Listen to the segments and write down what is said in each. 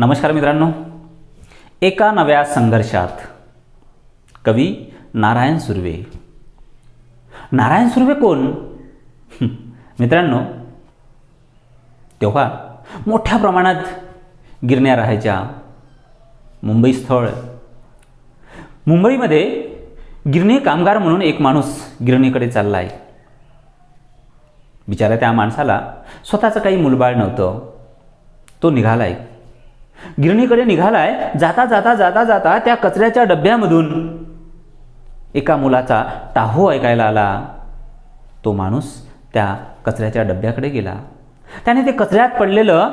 नमस्कार मित्रांनो. एका नव्या संघर्षात कवी नारायण सुर्वे. नारायण सुर्वे कोण? मित्रांनो तेव्हा मोठ्या प्रमाणात गिरण्या राहायच्या. मुंबई स्थळ. मुंबईमध्ये गिरणी कामगार म्हणून एक माणूस गिरणीकडे चालला आहे बिचारा त्या माणसाला स्वतःचं काही मुलबाळ नव्हतं. तो निघाला आहे गिरणीकडे निघालाय जाता जाता जाता जाता त्या कचऱ्याच्या डब्यामधून एका मुलाचा टाहो ऐकायला आला. तो माणूस त्या कचऱ्याच्या डब्याकडे गेला. त्याने ते कचऱ्यात पडलेलं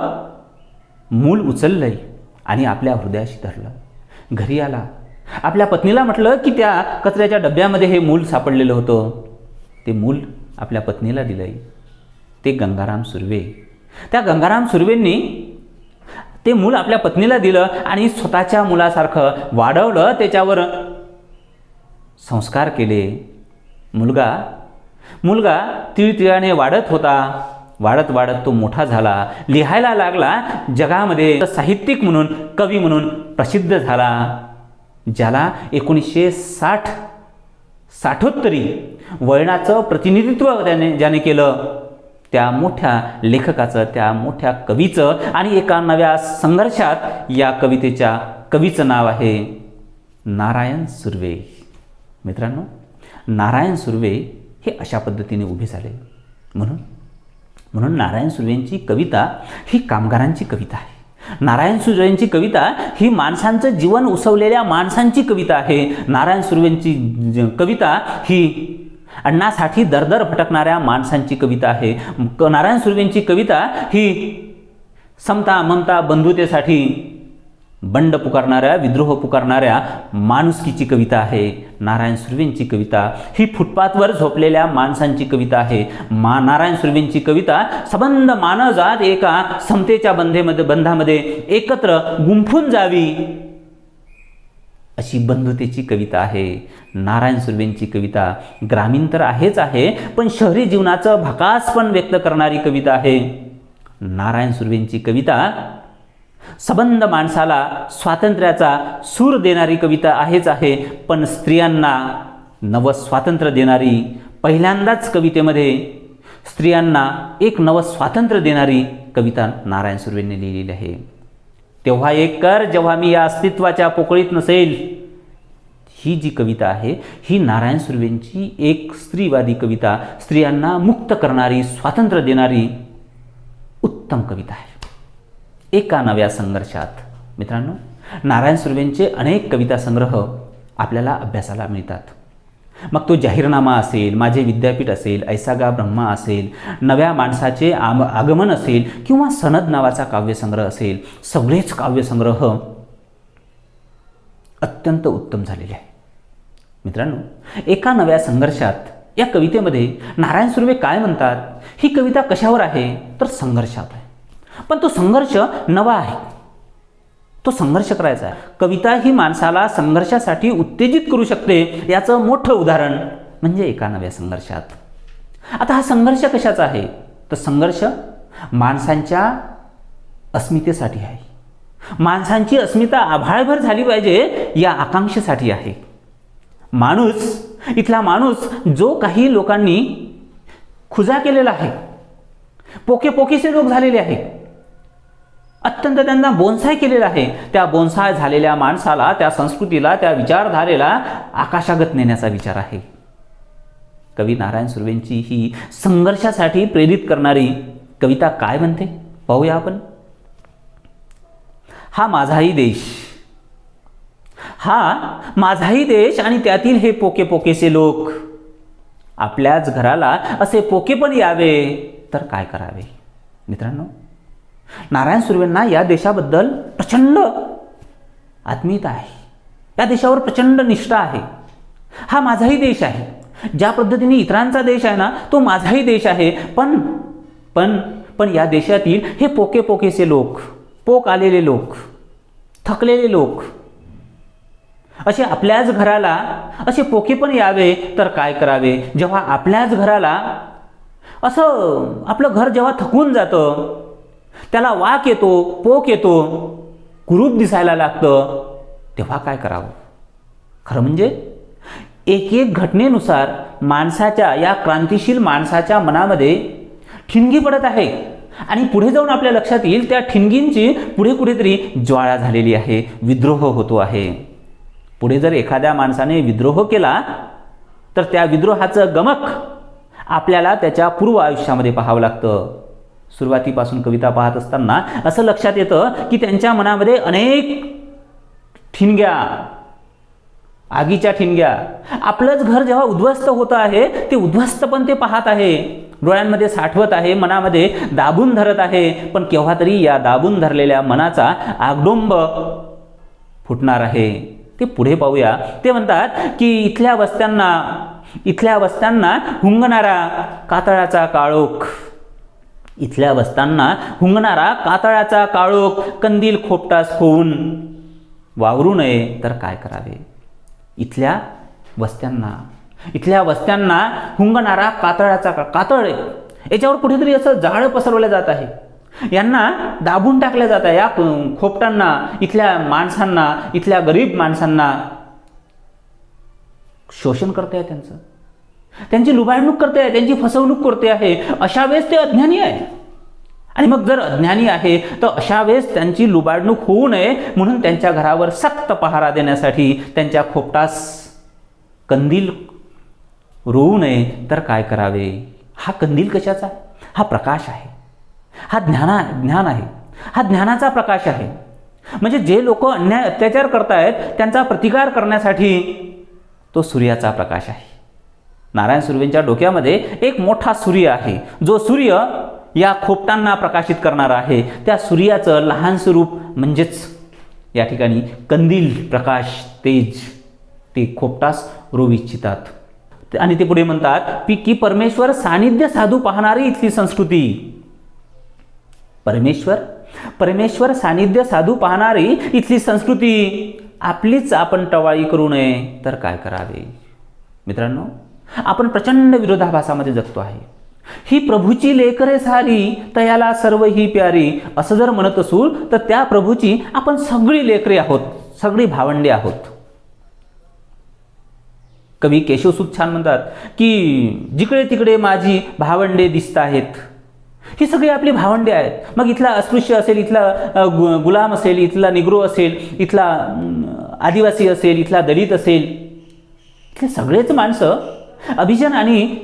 मूल उचललंय आणि आपल्या हृदयाशी धरलं. घरी आला. आपल्या पत्नीला म्हटलं की त्या कचऱ्याच्या डब्यामध्ये हे मूल सापडलेलं होतं. ते मूल आपल्या पत्नीला दिलंय. ते गंगाराम सुर्वे. त्या गंगाराम सुर्वेंनी ते मूल आपल्या पत्नीला दिलं आणि स्वतःच्या मुलासारखं वाढवलं त्याच्यावर संस्कार केले. मुलगा मुलगा तिळतिळाने वाढत होता. वाढत वाढत तो मोठा झाला. लिहायला लागला जगामध्ये साहित्यिक म्हणून कवी म्हणून प्रसिद्ध झाला. ज्याला एकोणीसशे साठ साठोत्तरी वळणाचं प्रतिनिधित्व त्याने ज्याने केलं. त्या मोठ्या लेखकाचं त्या मोठ्या कवीचं आणि एका नव्या संघर्षात या कवितेच्या कवीचं नाव आहे नारायण सुर्वे. मित्रांनो नारायण सुर्वे हे अशा पद्धतीने उभे झाले. म्हणून म्हणून नारायण सुर्वेंची कविता ही कामगारांची कविता आहे. नारायण सुर्वेंची कविता ही माणसांचं जीवन उसवलेल्या माणसांची कविता आहे. नारायण सुर्वेंची कविता ही अण्णासाठी दरदर भटकणाऱ्या माणसांची कविता आहे. क- नारायण सुर्वेंची कविता ही समता ममता बंधुतेसाठी बंड पुकारणाऱ्या विद्रोह पुकारणाऱ्या माणुसकीची कविता आहे. नारायण सुर्वेंची कविता ही फुटपाथवर झोपलेल्या माणसांची कविता आहे. मा नारायण सुर्वेंची कविता सबंध मानवजात एका समतेच्या बंधेमध्ये बंधामध्ये एकत्र गुंफून जावी. अशी बंधुतेची कविता आहे. नारायण सुर्वेंची कविता ग्रामीण तर आहेच आहे पण शहरी जीवनाचं भकास पण व्यक्त करणारी कविता आहे. नारायण सुर्वेंची कविता सबंध माणसाला स्वातंत्र्याचा सूर देणारी कविता आहेच आहे पण स्त्रियांना नवं स्वातंत्र्य देणारी पहिल्यांदाच कवितेमध्ये स्त्रियांना एक नवं स्वातंत्र्य देणारी कविता नारायण सुर्वेंनी लिहिलेली आहे. तेव्हा एक कर जेव्हा मी या अस्तित्वाच्या पोकळीत नसेल. ही जी कविता आहे ही नारायण सुर्वेंची एक स्त्रीवादी कविता स्त्रियांना मुक्त करणारी स्वातंत्र्य देणारी उत्तम कविता आहे. एका नव्या संघर्षात मित्रांनो नारायण सुर्वेंचे अनेक कविता संग्रह आपल्याला अभ्यासाला मिळतात. मग तो जाहीरनामा असेल माझे विद्यापीठ असेल ऐसागा ब्रह्मा असेल नव्या माणसाचे आम आगमन असेल किंवा सनद नावाचा काव्यसंग्रह असेल सगळेच काव्यसंग्रह अत्यंत उत्तम झालेले आहे मित्रांनो एका नव्या संघर्षात या कवितेमध्ये नारायण सुर्वे काय म्हणतात? ही कविता कशावर आहे? तर संघर्षात आहे. पण तो संघर्ष नवा आहे. तो संघर्ष करायचा आहे. कविता ही माणसाला संघर्षासाठी उत्तेजित करू शकते याचं मोठं उदाहरण म्हणजे एका नव्या संघर्षात. आता हा संघर्ष कशाचा आहे? तर संघर्ष माणसांच्या अस्मितेसाठी आहे. माणसांची अस्मिता आभाळभर झाली पाहिजे या आकांक्षेसाठी आहे. माणूस इथला माणूस जो काही लोकांनी खुजा केलेला आहे पोके पोकेसे लोक झालेले आहे अत्यंत त्यांना बोनसाय केलेला आहे. त्या बोनसाय झालेल्या माणसाला त्या संस्कृतीला त्या विचारधारेला आकाशागत नेण्याचा विचार आहे. कवी नारायण सुर्वेंची ही संघर्षासाठी प्रेरित करणारी कविता काय म्हणते? पाहूया आपण. हा माझाही देश. हा माझाही देश आणि त्यातील हे पोके पोकेसे लोक. आपल्याच घराला असे पोके पण यावे तर काय करावे? मित्रांनो नारायण सुर्वेंना या देशाबद्दल प्रचंड आत्मीयता आहे. या देशावर प्रचंड निष्ठा आहे. हा माझाही देश आहे. ज्या पद्धतीने इतरांचा देश आहे ना तो माझाही देश आहे. पण पण पण या देशातील हे पोके पोकेसे लोक पोक आलेले लोक थकलेले लोक असे आपल्याच घराला असे पोके पण यावे तर काय करावे? जेव्हा आपल्याच घराला असं आपलं घर जेव्हा थकून जातं त्याला वाक येतो पोक येतो कुरूप दिसायला लागतं. तेव्हा काय करावं? खरं म्हणजे एक एक घटनेनुसार माणसाच्या या क्रांतिशील माणसाच्या मनामध्ये ठिणगी पडत आहे. आणि पुढे जाऊन आपल्या लक्षात येईल त्या ठिणगींची पुढे कुठेतरी ज्वाळा झालेली आहे विद्रोह होतो आहे. पुढे जर एखाद्या माणसाने विद्रोह केला तर त्या विद्रोहाचं गमक आपल्याला त्याच्या पूर्व आयुष्यामध्ये पाहावं लागतं. सुरुवातीपासून कविता पाहत असताना असं लक्षात येतं की त्यांच्या मनामध्ये अनेक ठिणग्या आगीच्या ठिणग्या. आपलंच घर जेव्हा उद्ध्वस्त होतं आहे ते उद्ध्वस्त पण ते पाहत आहे. डोळ्यांमध्ये साठवत आहे मनामध्ये दाबून धरत आहे. पण केव्हा तरी या दाबून धरलेल्या मनाचा आगडोंब फुटणार आहे. ते पुढे पाहूया. ते म्हणतात की इथल्या वस्त्यांना इथल्या वस्त्यांना हुंगणारा कातळाचा काळोख. इथल्या वस्त्यांना हुंगणारा कातळाचा काळोख कंदील खोपटास होऊन वावरू नये तर काय करावे? इथल्या वस्त्यांना इथल्या वस्त्यांना हुंगणारा कातळाचा का कातळ आहे. याच्यावर कुठेतरी असं जाळं पसरवलं जात आहे. यांना दाबून टाकल्या जात आहे. या खोपटांना इथल्या माणसांना इथल्या गरीब माणसांना. शोषण करत आहे त्यांचं. त्यांची लुबाडणूक करते आहे त्यांची फसवणूक करते आहे. अशा वेळेस ते अज्ञानी आहे आणि मग जर अज्ञानी आहे तर अशा वेळेस त्यांची लुबाडणूक होऊ नये म्हणून त्यांच्या घरावर सक्त पहारा देण्यासाठी त्यांच्या खोपटास कंदील रोवू नये. तर काय करावे? हा कंदील कशाचा? हा प्रकाश आहे. हा ज्ञाना ज्ञान आहे. हा ज्ञानाचा प्रकाश आहे. म्हणजे जे लोक अन्याय अत्याचार करतायत त्यांचा प्रतिकार करण्यासाठी तो सूर्याचा प्रकाश आहे. नारायण सुर्वेंच्या डोक्यामध्ये एक मोठा सूर्य आहे. जो सूर्य या खोपटांना प्रकाशित करणारा आहे. त्या सूर्याचं लहान स्वरूप म्हणजेच या ठिकाणी कंदील प्रकाश तेज ते खोपटास रोव इच्छितात आणि ते पुढे म्हणतात की परमेश्वर सानिध्य साधू पाहणारी इथली संस्कृती. परमेश्वर? परमेश्वर सानिध्य साधू पाहणारी इथली संस्कृती आपलीच आपण टवाळी करू नये तर काय करावे? मित्रांनो आपण प्रचंड विरोधाभासामध्ये जगतो आहे. ही प्रभूची लेकरे सारी तयाला सर्व ही प्यारी असं जर म्हणत असू तर त्या प्रभूची आपण सगळी लेकरे आहोत सगळी भावंडे आहोत. कवी केशवसूत छान म्हणतात की जिकडे तिकडे माझी भावंडे दिसत आहेत. ही सगळी आपली भावंडे आहेत. मग इथला अस्पृश्य असेल इथला गुलाम असेल इथला निग्रो असेल इथला आदिवासी असेल इथला दलित असेल इथले सगळेच माणसं अभिजन आणि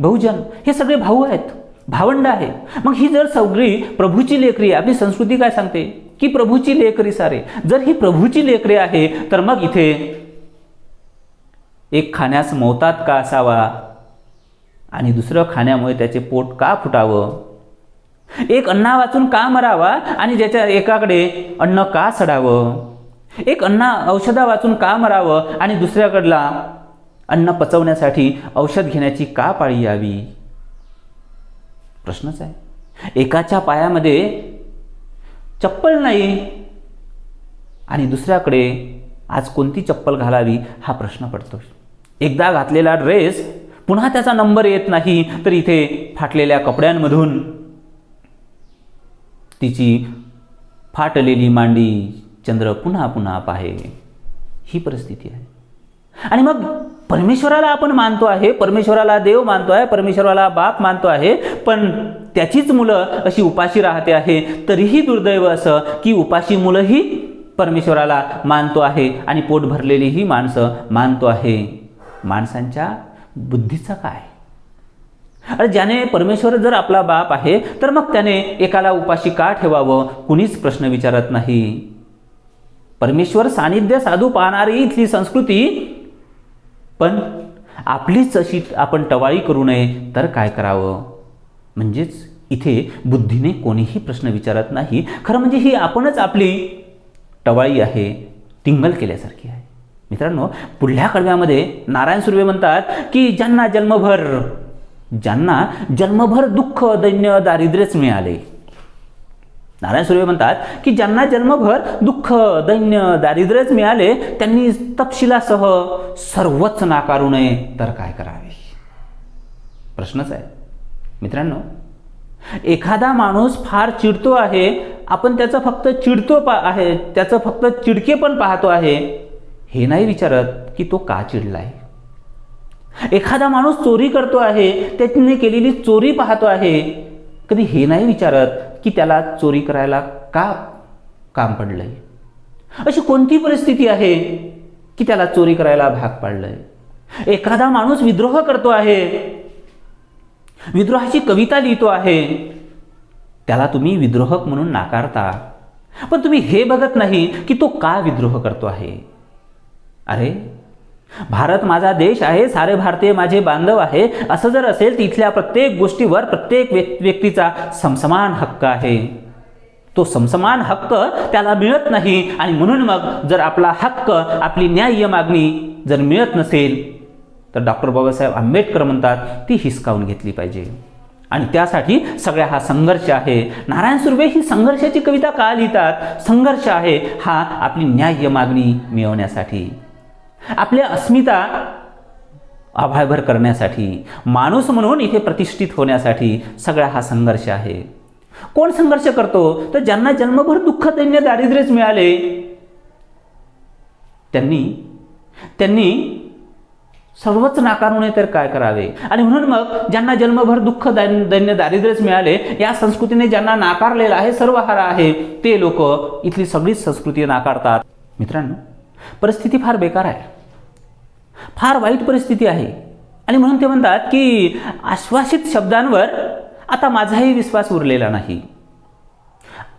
बहुजन हे सगळे भाऊ आहेत भावंड आहे. मग ही जर सगळी प्रभूची लेकरी आपली संस्कृती काय सांगते? की प्रभूची लेकरी सारे. जर ही प्रभूची लेकरी आहे तर मग इथे एक खाण्यास मोतात का असावा? आणि दुसरं खाण्यामुळे त्याचे पोट का फुटावं? एक अन्ना वाचून का मरावा? आणि ज्याच्या एकाकडे अन्न का सडावं? एक अन्ना औषधा वाचून का मरावं? आणि दुसऱ्याकडला अन्न पचवण्यासाठी औषध घेण्याची का पाळी यावी? प्रश्नच आहे. एकाच्या पायामध्ये चप्पल नाही आणि दुसऱ्याकडे आज कोणती चप्पल घालावी हा प्रश्न पडतो. एकदा घातलेला ड्रेस पुन्हा त्याचा नंबर येत नाही तर इथे फाटलेल्या कपड्यांमधून तिची फाटलेली मांडी चंद्र पुन्हा पुन्हा पाहे. ही परिस्थिती आहे. आणि मग परमेश्वराला आपण मानतो आहे परमेश्वराला देव मानतो आहे परमेश्वराला बाप मानतो आहे पण त्याचीच मुलं अशी उपाशी राहते आहे. तरीही दुर्दैव असं की उपाशी मुलंही परमेश्वराला मानतो आहे आणि पोट भरलेली ही माणसं मानतो आहे. माणसांच्या बुद्धीचं काय? अरे ज्याने परमेश्वर जर आपला बाप आहे तर मग त्याने एकाला उपाशी का ठेवावं? कुणीच प्रश्न विचारत नाही. परमेश्वर सानिध्य साधू पाहणारी इथली संस्कृती पण आपलीच अशी आपण टवाळी करू नये तर काय करावं? म्हणजेच इथे बुद्धीने कोणीही प्रश्न विचारत नाही. खरं म्हणजे ही आपणच आपली टवाळी आहे टिंगल केल्यासारखी आहे. मित्रांनो पुढल्या कडव्यामध्ये नारायण सुर्वे म्हणतात की ज्यांना जन्मभर ज्यांना जन्मभर दुःख दैन्य दारिद्र्यच मिळाले नारायण सुर्वे म्हणतात की ज्यांना जन्मभर दुःख दैन्य दारिद्र्यच मिळाले त्यांनी तपशिलासह सर्वच नाकारू नये. तर काय करावे? प्रश्नच आहे. मित्रांनो एखादा माणूस फार चिडतो आहे आपण त्याचं फक्त चिडतो पा आहे त्याचं फक्त चिडके पण पाहतो आहे हे नाही विचारत की तो का चिडला आहे एखादा माणूस चोरी करतो आहे त्याने केलेली चोरी पाहतो आहे कधी हे नाही विचारत की त्याला चोरी करायला का काम पडलंय? अशी कोणती परिस्थिती आहे की त्याला चोरी करायला भाग पाडलंय? एखादा माणूस विद्रोह करतो आहे विद्रोहाची कविता लिहितो आहे त्याला तुम्ही विद्रोहक म्हणून नाकारता. पण तुम्ही हे बघत नाही की तो का विद्रोह करतो आहे? अरे भारत माझा देश आहे सारे भारतीय माझे बांधव आहे. असं जर असेल तिथल्या प्रत्येक गोष्टीवर प्रत्येक व्यक्तीचा समसमान हक्क आहे. तो समसमान हक्क त्याला मिळत नाही आणि म्हणून मग जर आपला हक्क आपली न्याय्य मागणी जर मिळत नसेल तर डॉक्टर बाबासाहेब आंबेडकर म्हणतात ती हिसकावून घेतली पाहिजे. आणि त्यासाठी सगळ्या हा संघर्ष आहे. नारायण सुर्वे ही संघर्षाची कविता का लिहितात? संघर्ष आहे हा आपली न्याय्य मागणी मिळवण्यासाठी. आपल्या अस्मिता आभाळभर करण्यासाठी माणूस म्हणून इथे प्रतिष्ठित होण्यासाठी सगळा हा संघर्ष आहे. कोण संघर्ष करतो? तर ज्यांना जन्मभर दुःख दैन्य दारिद्र्यच मिळाले त्यांनी त्यांनी सर्वच नाकारू तर काय करावे? आणि म्हणून मग ज्यांना जन्मभर दुःख दैन्य दारिद्र्यच मिळाले या संस्कृतीने ज्यांना नाकारलेलं आहे सर्वहार आहे ते लोक इथली सगळीच संस्कृती नाकारतात. मित्रांनो परिस्थिती फार बेकार आहे. फार वाईट परिस्थिती आहे. आणि म्हणून ते म्हणतात की आश्वासित शब्दांवर आता माझाही विश्वास उरलेला नाही.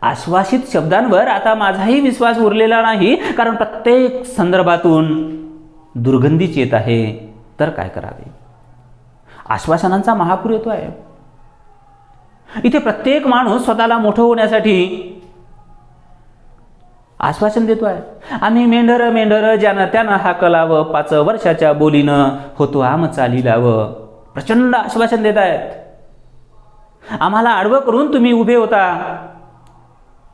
आश्वासित शब्दांवर आता माझाही विश्वास उरलेला नाही कारण प्रत्येक संदर्भातून दुर्गंधीच येत आहे. तर काय करावे? आश्वासनांचा महापूर येतो आहे इथे प्रत्येक माणूस स्वतःला मोठं होण्यासाठी आश्वासन देतो आहे आम्ही मेंढर मेंढर ज्यानं त्यानं हाकलावं पाच वर्षाच्या बोलीनं होतो आम चालीलावं. प्रचंड आश्वासन देत आहेत आम्हाला आडवं करून तुम्ही उभे होता.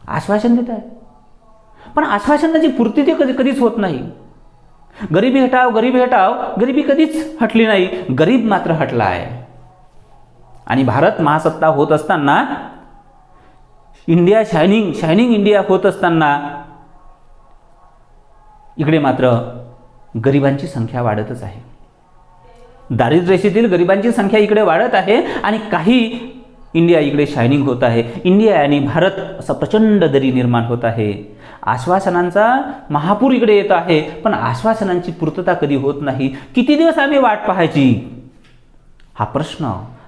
आश्वासन देत आहे पण आश्वासनाची पूर्ती ते कधी कधीच होत नाही. गरिबी हटाव गरिबी हटाव गरिबी कधीच हटली नाही. गरीब मात्र हटला आहे आणि भारत महासत्ता होत असताना इंडिया शायनिंग शायनिंग इंडिया होत असताना इकडे मात्र गरिबांची संख्या वाढतच आहे. दारिद्र्यशीतील गरिबांची संख्या इकडे वाढत आहे आणि काही इंडिया इकडे शायनिंग होत आहे. इंडिया आणि भारत असा प्रचंड दरी निर्माण होत आहे. आश्वासनांचा महापूर इकडे येत आहे पण आश्वासनांची पूर्तता कधी होत नाही? किती दिवस आम्ही वाट पाहायची? हा प्रश्न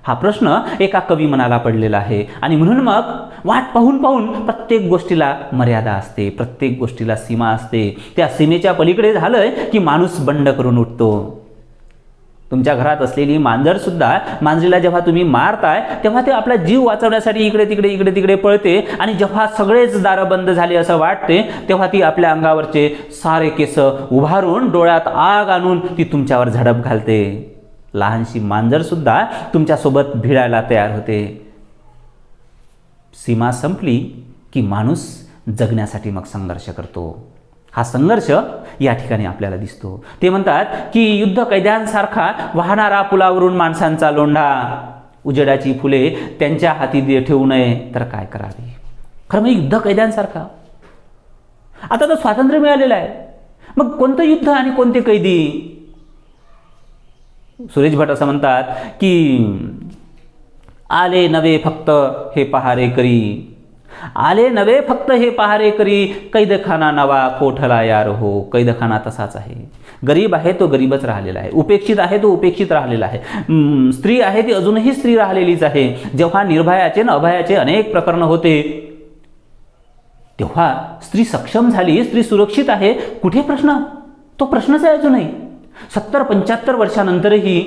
हा प्रश्न एका कवी मनाला पडलेला आहे. आणि म्हणून मग वाट पाहून पाहून प्रत्येक गोष्टीला मर्यादा असते प्रत्येक गोष्टीला सीमा असते. त्या सीमेच्या पलीकडे झालंय की माणूस बंड करून उठतो. तुमच्या घरात असलेली मांजर सुद्धा मांजरीला जेव्हा तुम्ही मारताय तेव्हा ते आपला जीव वाचवण्यासाठी इकडे तिकडे इकडे तिकडे पळते आणि जेव्हा सगळेच दारं बंद झाले असं वाटते तेव्हा ती आपल्या अंगावरचे सारे केस उभारून डोळ्यात आग आणून ती तुमच्यावर झडप घालते. लहानशी मांजरसुद्धा तुमच्यासोबत भिडायला तयार होते. सीमा संपली की माणूस जगण्यासाठी मग संघर्ष करतो. हा संघर्ष या ठिकाणी आपल्याला दिसतो. ते म्हणतात की युद्ध कैद्यांसारखा वाहणारा पुलावरून माणसांचा लोंढा उजेडाची फुले त्यांच्या हाती दे ठेवू नये. तर काय करावे? खरं म्हणजे युद्ध कैद्यांसारखा? आता तर स्वातंत्र्य मिळालेलं आहे. मग कोणतं युद्ध आणि कोणते कैदी? सुरेश भट असं म्हणतात की आले नवे फक्त हे पहारे करी. आले नवे फक्त हे पहारे करी. कैदखाना नवा कोठला यार हो? कैदखाना तसाच आहे. गरीब आहे तो गरीबच राहिलेला आहे. उपेक्षित आहे तो उपेक्षित राहिलेला आहे. स्त्री आहे ती अजूनही स्त्री राहिलेलीच आहे. जेव्हा निर्भयाचे न अभयाचे अनेक प्रकरण होते तेव्हा स्त्री सक्षम झाली स्त्री सुरक्षित आहे. कुठे प्रश्न? तो प्रश्नच आहे अजूनही. सत्तर पंच्याहत्तर वर्षानंतरही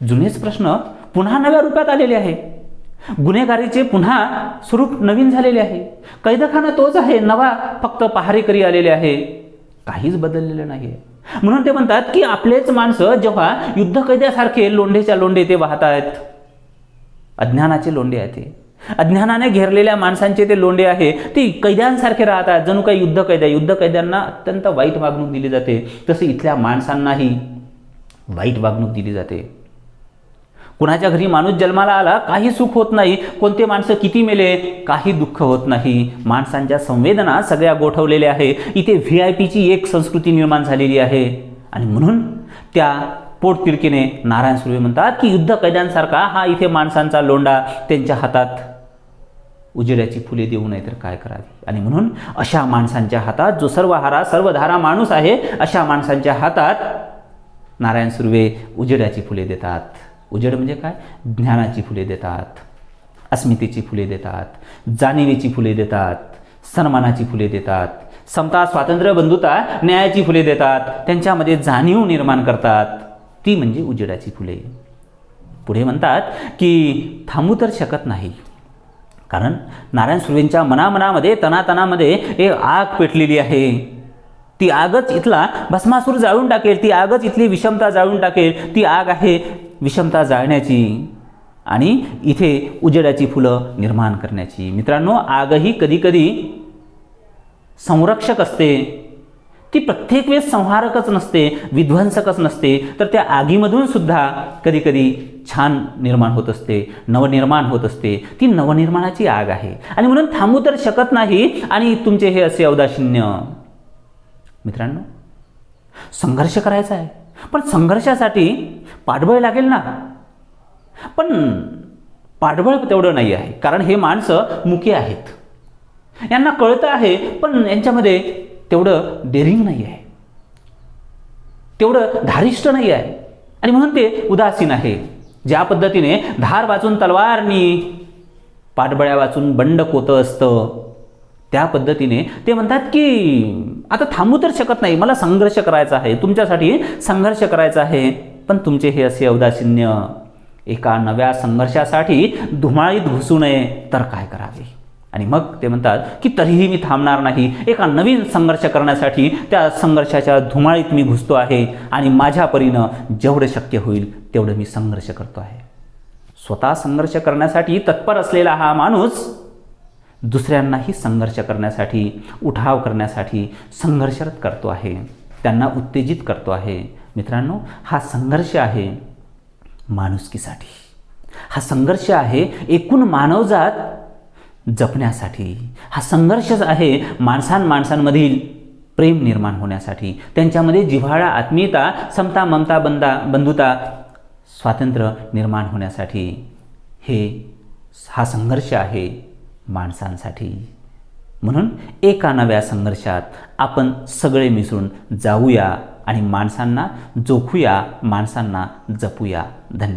जुनेच प्रश्न पुन्हा नव्या रूपात आलेले आहे. गुन्हेगारीचे पुन्हा स्वरूप नवीन झालेले आहे. कैदखाना तोच आहे नवा फक्त पहारेकरी आलेले आहे. काहीच बदललेलं नाही म्हणून ते म्हणतात की आपलेच माणसं जेव्हा युद्ध कैद्यासारखे लोंढेच्या लोंढे ते वाहत आहेत अज्ञानाचे लोंढे आहेत ते. अज्ञानाने घेरलेल्या माणसांचे ते लोंढे आहे. ती कैद्यांसारखे राहतात. जणू काही युद्ध कैद्या. युद्ध कैद्यांना अत्यंत वाईट वागणूक दिली जाते. तसे इथल्या माणसांनाही वाईट वागणूक दिली जाते. कुणाच्या घरी माणूस जन्माला आला काही सुख होत नाही. कोणते माणसं किती मेले काही दुःख होत नाही. माणसांच्या संवेदना सगळ्या गोठवलेल्या आहे. इथे व्ही आय पीची एक संस्कृती निर्माण झालेली आहे. आणि म्हणून त्या पोटतिडकीने नारायण सुर्वे म्हणतात की युद्ध कैद्यांसारखा हा इथे माणसांचा लोंडा त्यांच्या हातात उजेड्याची फुले देऊ नाहीतर तर काय करावे? आणि म्हणून अशा माणसांच्या हातात जो सर्व हारा सर्वधारा माणूस आहे अशा माणसांच्या हातात नारायण सुर्वे उजेडाची फुले देतात. उजेड म्हणजे काय? ज्ञानाची फुले देतात अस्मितेची फुले देतात जाणीवेची फुले देतात सन्मानाची फुले देतात समता स्वातंत्र्य बंधुता न्यायाची फुले देतात त्यांच्यामध्ये जाणीव निर्माण करतात. ती म्हणजे उजेडाची फुले. पुढे म्हणतात की थांबू तर शकत नाही. कारण नारायण सुर्वेंच्या मनामनामध्ये तनातनामध्ये एक आग पेटलेली आहे. ती आगच इथला भस्मासूर जाळून टाकेल ती आगच इथली विषमता जाळून टाकेल ती आग आहे विषमता जाळण्याची आणि इथे उजेडाची फुलं निर्माण करण्याची. मित्रांनो आगही कधीकधी संरक्षक असते. ती प्रत्येक वेळेस संहारकच नसते विध्वंसकच नसते. तर त्या आगीमधून सुद्धा कधीकधी छान निर्माण होत असते नवनिर्माण होत असते. ती नवनिर्माणाची आग आहे. आणि म्हणून थांबू तर शकत नाही. आणि तुमचे हे असे अवदाशिन्य मित्रांनो संघर्ष करायचा आहे. पण संघर्षासाठी पाठबळ लागेल ना? पण पाठबळ तेवढं नाही आहे. कारण हे माणसं मुके आहेत. यांना कळतं आहे पण यांच्यामध्ये तेवढं डेरिंग नाही आहे तेवढं धारिष्ट नाही आहे आणि म्हणून ते उदासीन आहे. ज्या पद्धतीने धार वाचून तलवारनी पाठबळ्या वाचून बंड कोतं असतं त्या पद्धतीने ते म्हणतात की आता थांबू तर शकत नाही. मला संघर्ष करायचा आहे. तुमच्यासाठी संघर्ष करायचा आहे. पण तुमचे हे असे औदासिन्य एका नव्या संघर्षासाठी धुमाळीत घुसू नये. तर काय करावे? आणि मग ते म्हणतात की तरीही मी थांबणार नाही. एका नवीन संघर्ष करण्यासाठी त्या संघर्षाच्या धुमाळीत मी घुसतो आहे आणि माझ्या परीनं जेवढं शक्य होईल तेवढं मी संघर्ष करतो आहे. स्वतः संघर्ष करण्यासाठी तत्पर असलेला हा माणूस दुसऱ्यांनाही संघर्ष करण्यासाठी उठाव करण्यासाठी संघर्षरत करतो आहे. त्यांना उत्तेजित करतो आहे. मित्रांनो हा संघर्ष आहे माणुसकीसाठी. हा संघर्ष आहे एकूण मानवजात जपण्यासाठी. हा संघर्षच आहे माणसां माणसांमधील प्रेम निर्माण होण्यासाठी. त्यांच्यामध्ये जिव्हाळा आत्मीयता समता ममता बंदा बंधुता स्वातंत्र्य निर्माण होण्यासाठी. हे हा संघर्ष आहे माणसांसाठी. म्हणून एका नव्या संघर्षात आपण सगळे मिसळून जाऊया आणि माणसांना जोखूया माणसांना जपूया. धन्यवाद.